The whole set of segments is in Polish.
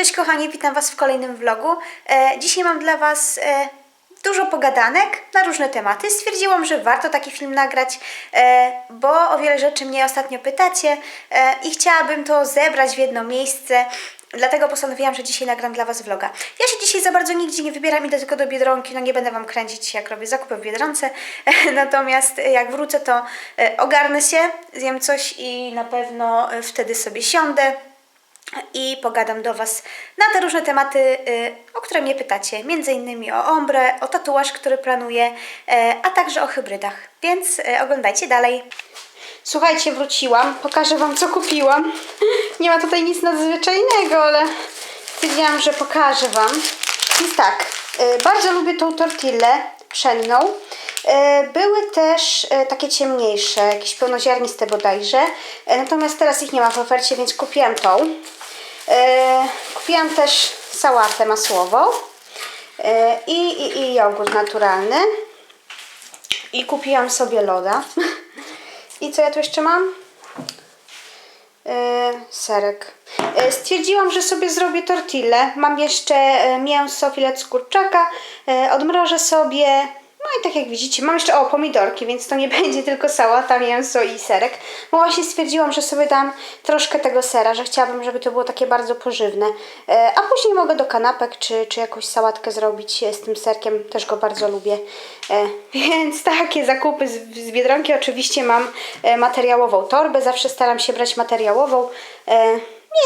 Cześć kochani, witam Was w kolejnym vlogu. E, dzisiaj mam dla Was e, dużo pogadanek na różne tematy. Stwierdziłam, że warto taki film nagrać, e, bo o wiele rzeczy mnie ostatnio pytacie e, i chciałabym to zebrać w jedno miejsce. Dlatego postanowiłam, że dzisiaj nagram dla Was vloga. Ja się dzisiaj za bardzo nigdzie nie wybieram, idę tylko do Biedronki, no nie będę Wam kręcić jak robię zakupy w Biedronce, natomiast jak wrócę to e, ogarnę się, zjem coś i na pewno e, wtedy sobie siądę i pogadam do Was na te różne tematy, y, o które mnie pytacie. Między innymi o ombre, o tatuaż, który planuję, e, a także o hybrydach. Więc e, oglądajcie dalej. Słuchajcie, wróciłam. Pokażę Wam, co kupiłam. Nie ma tutaj nic nadzwyczajnego, ale stwierdziłam, że pokażę Wam. Więc tak, bardzo lubię tą tortillę pszenną. E, Były też e, takie ciemniejsze, jakieś pełnoziarniste bodajże. E, Natomiast teraz ich nie ma w ofercie, więc kupiłam tą. Kupiłam też sałatę masłową i, i, i jogurt naturalny. I kupiłam sobie loda. I co ja tu jeszcze mam? Serek. Stwierdziłam, że sobie zrobię tortillę. Mam jeszcze mięso, filet z kurczaka. Odmrożę sobie. No i tak jak widzicie, mam jeszcze o pomidorki, więc to nie będzie tylko sałata, mięso i serek. Bo właśnie stwierdziłam, że sobie dam troszkę tego sera, że chciałabym, żeby to było takie bardzo pożywne. E, A później mogę do kanapek czy, czy jakąś sałatkę zrobić e, z tym serkiem, też go bardzo lubię. E, Więc takie zakupy z, z Biedronki oczywiście mam materiałową torbę, zawsze staram się brać materiałową.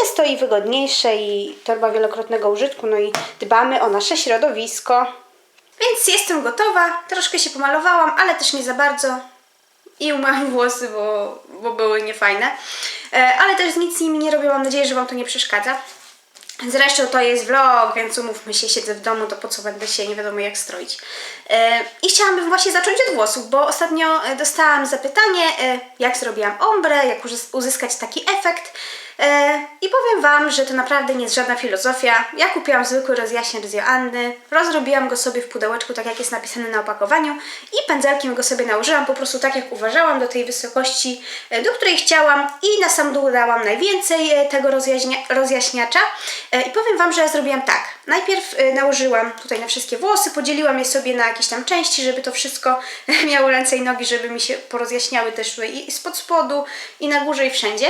Jest to i wygodniejsze i torba wielokrotnego użytku, no i dbamy o nasze środowisko. Więc jestem gotowa, troszkę się pomalowałam, ale też nie za bardzo. I umyłam włosy, bo, bo były niefajne. E, ale też nic z nimi nie robię, mam nadzieję, że Wam to nie przeszkadza. Zresztą to jest vlog, więc umówmy się, siedzę w domu, to po co będę się nie wiadomo jak stroić. E, I chciałabym właśnie zacząć od włosów, bo ostatnio e, dostałam zapytanie, jak zrobiłam ombre, jak uzys- uzyskać taki efekt. E, I powiem Wam, że to naprawdę nie jest żadna filozofia. Ja kupiłam zwykły rozjaśniacz z Joanny, rozrobiłam go sobie w pudełeczku, tak jak jest napisane na opakowaniu i pędzelkiem go sobie nałożyłam, po prostu tak jak uważałam, do tej wysokości, e, do której chciałam i na sam dół dałam najwięcej e, tego rozjaśnia rozjaśniacza. I powiem Wam, że ja zrobiłam tak. Najpierw nałożyłam tutaj na wszystkie włosy, podzieliłam je sobie na jakieś tam części, żeby to wszystko miało ręce i nogi, żeby mi się porozjaśniały też tutaj i spod spodu, i na górze, i wszędzie.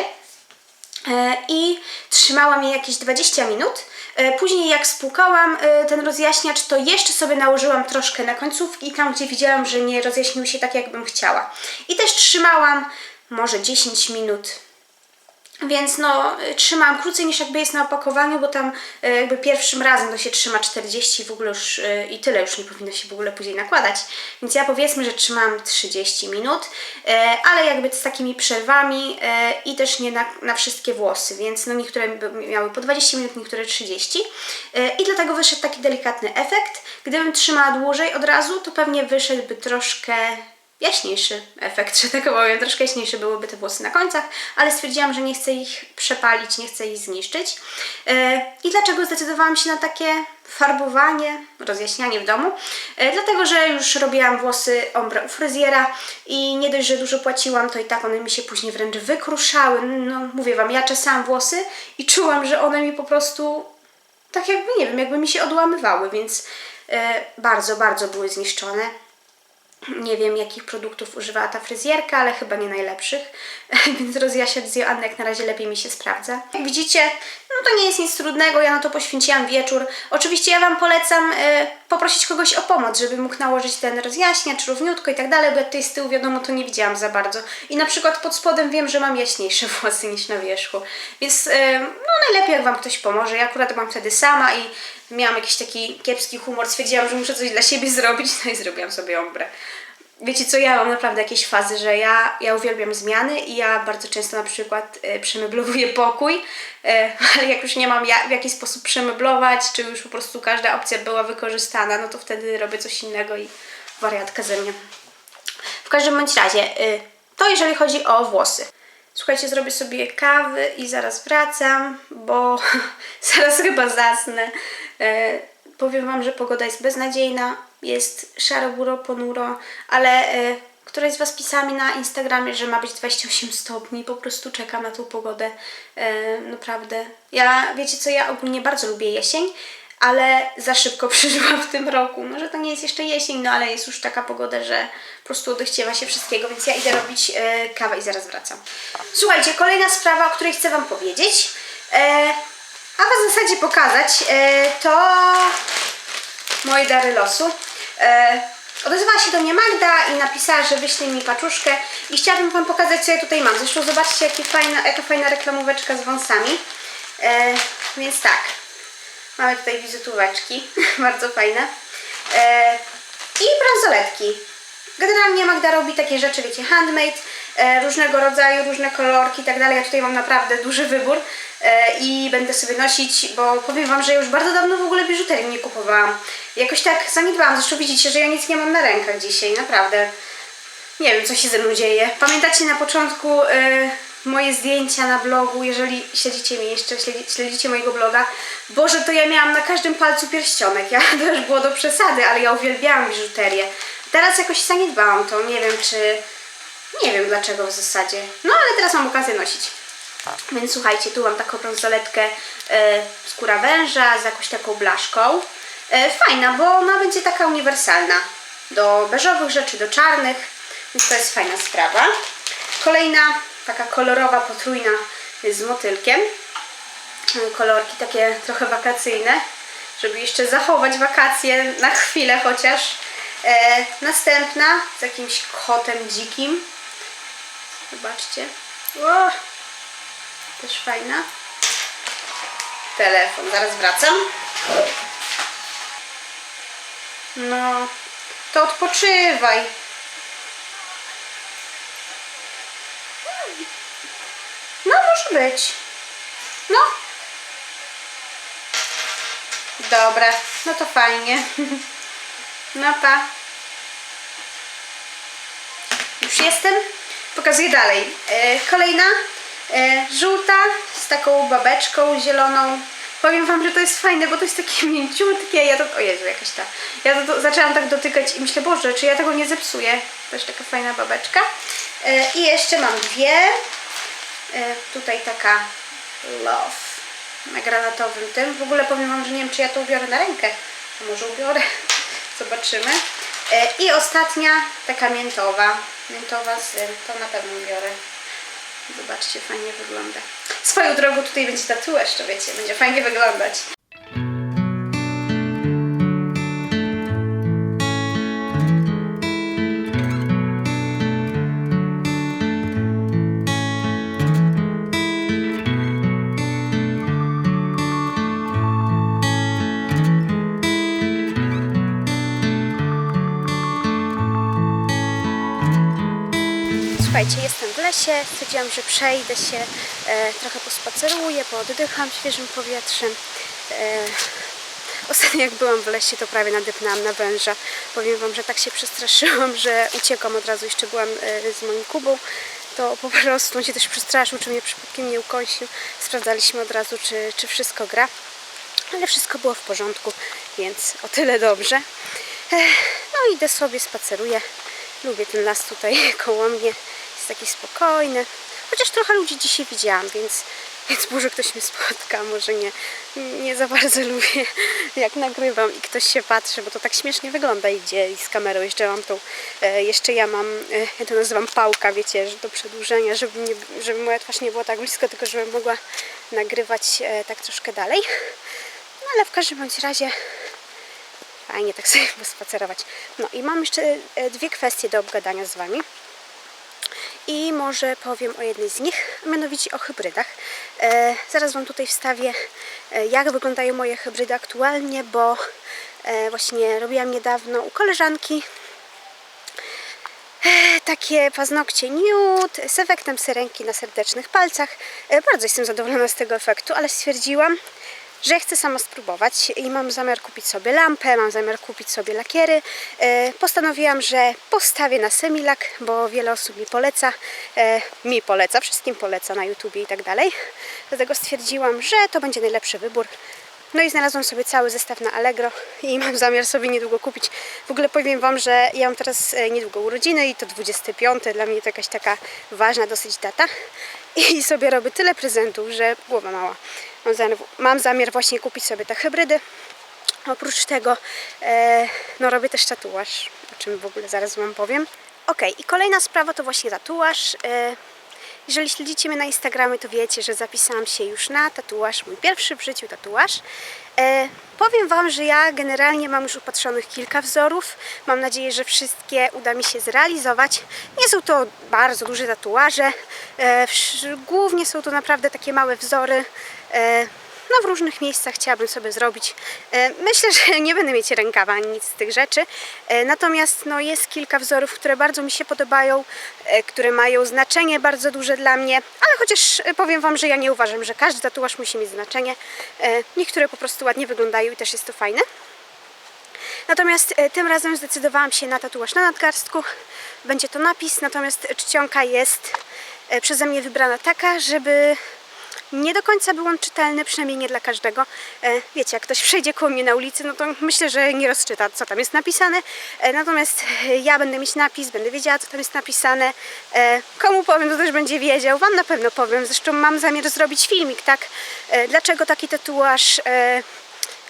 E, i trzymałam je jakieś 20 minut. E, Później jak spłukałam e, ten rozjaśniacz, to jeszcze sobie nałożyłam troszkę na końcówki, tam gdzie widziałam, że nie rozjaśnił się tak jakbym chciała. I też trzymałam może 10 minut. Więc no, trzymałam krócej niż jakby jest na opakowaniu, bo tam y, jakby pierwszym razem to się trzyma 40 w ogóle już y, i tyle już nie powinno się w ogóle później nakładać. Więc ja powiedzmy, że trzymałam 30 minut, y, ale jakby z takimi przerwami i też nie na, na wszystkie włosy, więc no niektóre miały po 20 minut, niektóre 30 y, i dlatego wyszedł taki delikatny efekt. Gdybym trzymała dłużej od razu, to pewnie wyszedłby troszkę jaśniejszy efekt, że tak powiem, troszkę jaśniejsze byłyby te włosy na końcach, ale stwierdziłam, że nie chcę ich przepalić, nie chcę ich zniszczyć. E, I dlaczego zdecydowałam się na takie farbowanie, rozjaśnianie w domu? E, Dlatego, że już robiłam włosy ombre u fryzjera i nie dość, że dużo płaciłam, to i tak one mi się później wręcz wykruszały. No mówię Wam, ja czesałam włosy i czułam, że one mi po prostu tak jakby, nie wiem, jakby mi się odłamywały, więc e, bardzo, bardzo były zniszczone. Nie wiem, jakich produktów używała ta fryzjerka, ale chyba nie najlepszych, więc rozjaśniacz z Joanny jak na razie lepiej mi się sprawdza. Jak widzicie, no to nie jest nic trudnego, ja na to poświęciłam wieczór. Oczywiście ja Wam polecam e, poprosić kogoś o pomoc, żeby mógł nałożyć ten rozjaśniacz równiutko i tak dalej, bo ja tutaj z tyłu wiadomo to nie widziałam za bardzo. I na przykład pod spodem wiem, że mam jaśniejsze włosy niż na wierzchu, więc e, no najlepiej jak Wam ktoś pomoże. Ja akurat byłam wtedy sama i miałam jakiś taki kiepski humor, stwierdziłam, że muszę coś dla siebie zrobić, no i zrobiłam sobie ombre. Wiecie co, ja mam naprawdę jakieś fazy, że ja, ja uwielbiam zmiany i ja bardzo często na przykład e, przemeblowuję pokój, e, ale jak już nie mam ja, w jaki sposób przemeblować, czy już po prostu każda opcja była wykorzystana, no to wtedy robię coś innego i wariatka ze mnie. W każdym bądź razie, y, to jeżeli chodzi o włosy. Słuchajcie, zrobię sobie kawy i zaraz wracam, bo zaraz chyba zasnę. E, powiem Wam, że pogoda jest beznadziejna, jest szaro, buro, ponuro, ale e, Któraś z Was pisała mi na Instagramie, że ma być 28 stopni. Po prostu czekam na tą pogodę. E, naprawdę. Ja, wiecie co, ja ogólnie bardzo lubię jesień, ale za szybko przyszła w tym roku. Może to nie jest jeszcze jesień, no ale jest już taka pogoda, że po prostu odechciewa się wszystkiego, więc ja idę robić kawę i zaraz wracam. Słuchajcie, kolejna sprawa, o której chcę Wam powiedzieć, a w zasadzie pokazać, e, to moje dary losu. E, odezwała się do mnie Magda i napisała, że wyśle mi paczuszkę i chciałabym Wam pokazać, co ja tutaj mam. Zresztą zobaczcie, jaki fajna, jaka fajna reklamóweczka z wąsami. E, więc tak, mamy tutaj wizytóweczki, bardzo fajne. E, I bransoletki. Generalnie Magda robi takie rzeczy, wiecie, handmade, e, różnego rodzaju, różne kolorki i tak dalej. Ja tutaj mam naprawdę duży wybór i będę sobie nosić, bo powiem Wam, że już bardzo dawno w ogóle biżuterii nie kupowałam. Jakoś tak zaniedbałam, zresztą widzicie, że ja nic nie mam na rękach dzisiaj, naprawdę. Nie wiem, co się ze mną dzieje. Pamiętacie na początku y, moje zdjęcia na blogu, jeżeli śledzicie mnie jeszcze, śledzi, śledzicie mojego bloga. Boże, to ja miałam na każdym palcu pierścionek. Ja to już było do przesady, ale ja uwielbiałam biżuterię. Teraz jakoś zaniedbałam to, nie wiem czy... Nie wiem dlaczego w zasadzie. No ale teraz mam okazję nosić. Więc słuchajcie, tu mam taką bransoletkę e, skóra węża z jakąś taką blaszką. E, fajna, bo ona będzie taka uniwersalna. Do beżowych rzeczy, do czarnych. Więc to jest fajna sprawa. Kolejna taka kolorowa, potrójna z motylkiem. E, Kolorki takie trochę wakacyjne, żeby jeszcze zachować wakacje na chwilę chociaż. E, następna z jakimś kotem dzikim. Zobaczcie. O, też fajna. Telefon, zaraz wracam. No, to odpoczywaj. No, może być. No. Dobra, no to fajnie. No pa. Już jestem. Pokazuję dalej. E, kolejna. E, żółta z taką babeczką zieloną. Powiem Wam, że to jest fajne, bo to jest takie mięciutkie. Ja to, o Jezu, jakaś ta. Ja to, to zaczęłam tak dotykać i myślę, Boże, czy ja tego nie zepsuję. Też taka fajna babeczka. E, I jeszcze mam dwie. E, tutaj taka love na granatowym tym. W ogóle powiem Wam, że nie wiem, czy ja to ubiorę na rękę. Może ubiorę. Zobaczymy. I ostatnia, taka miętowa. Miętowa z. To na pewno biorę. Zobaczcie, fajnie wygląda. Swoją drogą tutaj będzie tatuaż, to wiecie, będzie fajnie wyglądać. Lesie, stwierdziłam, że przejdę się, e, trochę pospaceruję, pooddycham świeżym powietrzem. E, ostatnio jak byłam w lesie, to prawie nadepnęłam na węża. Powiem Wam, że tak się przestraszyłam, że uciekłam od razu, jeszcze byłam e, z moim Kubą. To po prostu on się też przestraszył, czy mnie przypadkiem nie ukąsił. Sprawdzaliśmy od razu, czy, czy wszystko gra. Ale wszystko było w porządku, więc o tyle dobrze. Ech, No idę sobie, spaceruję. Lubię ten las tutaj koło mnie. Jest taki spokojny. Chociaż trochę ludzi dzisiaj widziałam, więc, więc może ktoś mnie spotka, może nie. Nie za bardzo lubię jak nagrywam i ktoś się patrzy, bo to tak śmiesznie wygląda idzie i z kamerą jeszcze mam tą, e, jeszcze ja mam, e, ja to nazywam pałka, wiecie, do przedłużenia, żeby, nie, żeby moja twarz nie była tak blisko, tylko żebym mogła nagrywać e, tak troszkę dalej. No ale w każdym bądź razie fajnie tak sobie pospacerować. No i mam jeszcze dwie kwestie do obgadania z Wami. I może powiem o jednej z nich, a mianowicie o hybrydach. E, zaraz Wam tutaj wstawię, e, jak wyglądają moje hybrydy aktualnie, bo e, właśnie robiłam niedawno u koleżanki e, takie paznokcie nude z efektem syrenki na serdecznych palcach. E, bardzo jestem zadowolona z tego efektu, ale stwierdziłam, że chcę sama spróbować i mam zamiar kupić sobie lampę, mam zamiar kupić sobie lakiery. E, postanowiłam, że postawię na semilak, bo wiele osób mi poleca, e, mi poleca, wszystkim poleca na YouTubie i tak dalej. Dlatego stwierdziłam, że to będzie najlepszy wybór. No i znalazłam sobie cały zestaw na Allegro i mam zamiar sobie niedługo kupić. W ogóle powiem Wam, że ja mam teraz e, niedługo urodziny i to 25. Dla mnie to jakaś taka ważna dosyć data. I sobie robię tyle prezentów, że głowa mała. Mam zamiar, mam zamiar właśnie kupić sobie te hybrydy. Oprócz tego e, no robię też tatuaż, o czym w ogóle zaraz Wam powiem. Ok, i kolejna sprawa to właśnie tatuaż. E, jeżeli śledzicie mnie na Instagramie, to wiecie, że zapisałam się już na tatuaż, mój pierwszy w życiu tatuaż. E, powiem Wam, że ja generalnie mam już upatrzonych kilka wzorów. Mam nadzieję, że wszystkie uda mi się zrealizować. Nie są to bardzo duże tatuaże. E, głównie są to naprawdę takie małe wzory. E, no w różnych miejscach chciałabym sobie zrobić. E, Myślę, że nie będę mieć rękawa ani nic z tych rzeczy. E, Natomiast no, jest kilka wzorów, które bardzo mi się podobają, e, które mają znaczenie bardzo duże dla mnie, ale chociaż powiem Wam, że ja nie uważam, że każdy tatuaż musi mieć znaczenie. Niektóre po prostu ładnie wyglądają i też jest to fajne. Natomiast tym razem zdecydowałam się na tatuaż na nadgarstku. Będzie to napis, natomiast czcionka jest przeze mnie wybrana taka, żeby nie do końca był on czytelny, przynajmniej nie dla każdego. E, Wiecie, jak ktoś przejdzie koło mnie na ulicy, no to myślę, że nie rozczyta, co tam jest napisane. E, Natomiast e, ja będę mieć napis, będę wiedziała, co tam jest napisane. Komu powiem, to też będzie wiedział. Wam na pewno powiem. Zresztą mam zamiar zrobić filmik, tak? Dlaczego taki tatuaż?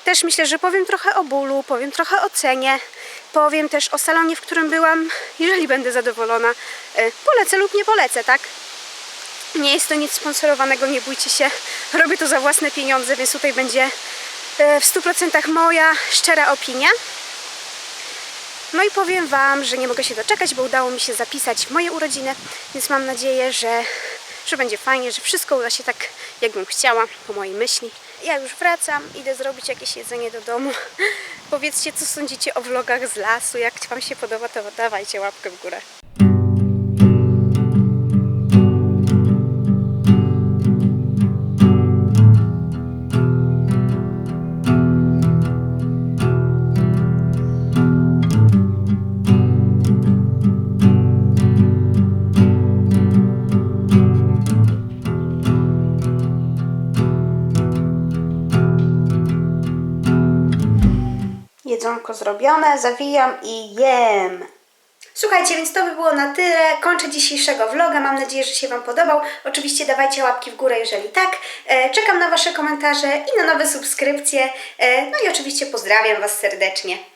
Też myślę, że powiem trochę o bólu, powiem trochę o cenie, powiem też o salonie, w którym byłam. Jeżeli będę zadowolona, polecę lub nie polecę, tak? Nie jest to nic sponsorowanego, nie bójcie się. Robię to za własne pieniądze, więc tutaj będzie e, w 100% moja szczera opinia. No i powiem Wam, że nie mogę się doczekać, bo udało mi się zapisać moje urodziny, więc mam nadzieję, że, że będzie fajnie, że wszystko uda się tak, jakbym chciała, po mojej myśli. Ja już wracam, idę zrobić jakieś jedzenie do domu. Powiedzcie, co sądzicie o vlogach z lasu. Jak Wam się podoba, to dawajcie łapkę w górę. Jedzonko zrobione, zawijam i jem. Słuchajcie, więc to by było na tyle. Kończę dzisiejszego vloga. Mam nadzieję, że się Wam podobał. Oczywiście dawajcie łapki w górę, jeżeli tak. E, Czekam na Wasze komentarze i na nowe subskrypcje. E, No i oczywiście pozdrawiam Was serdecznie.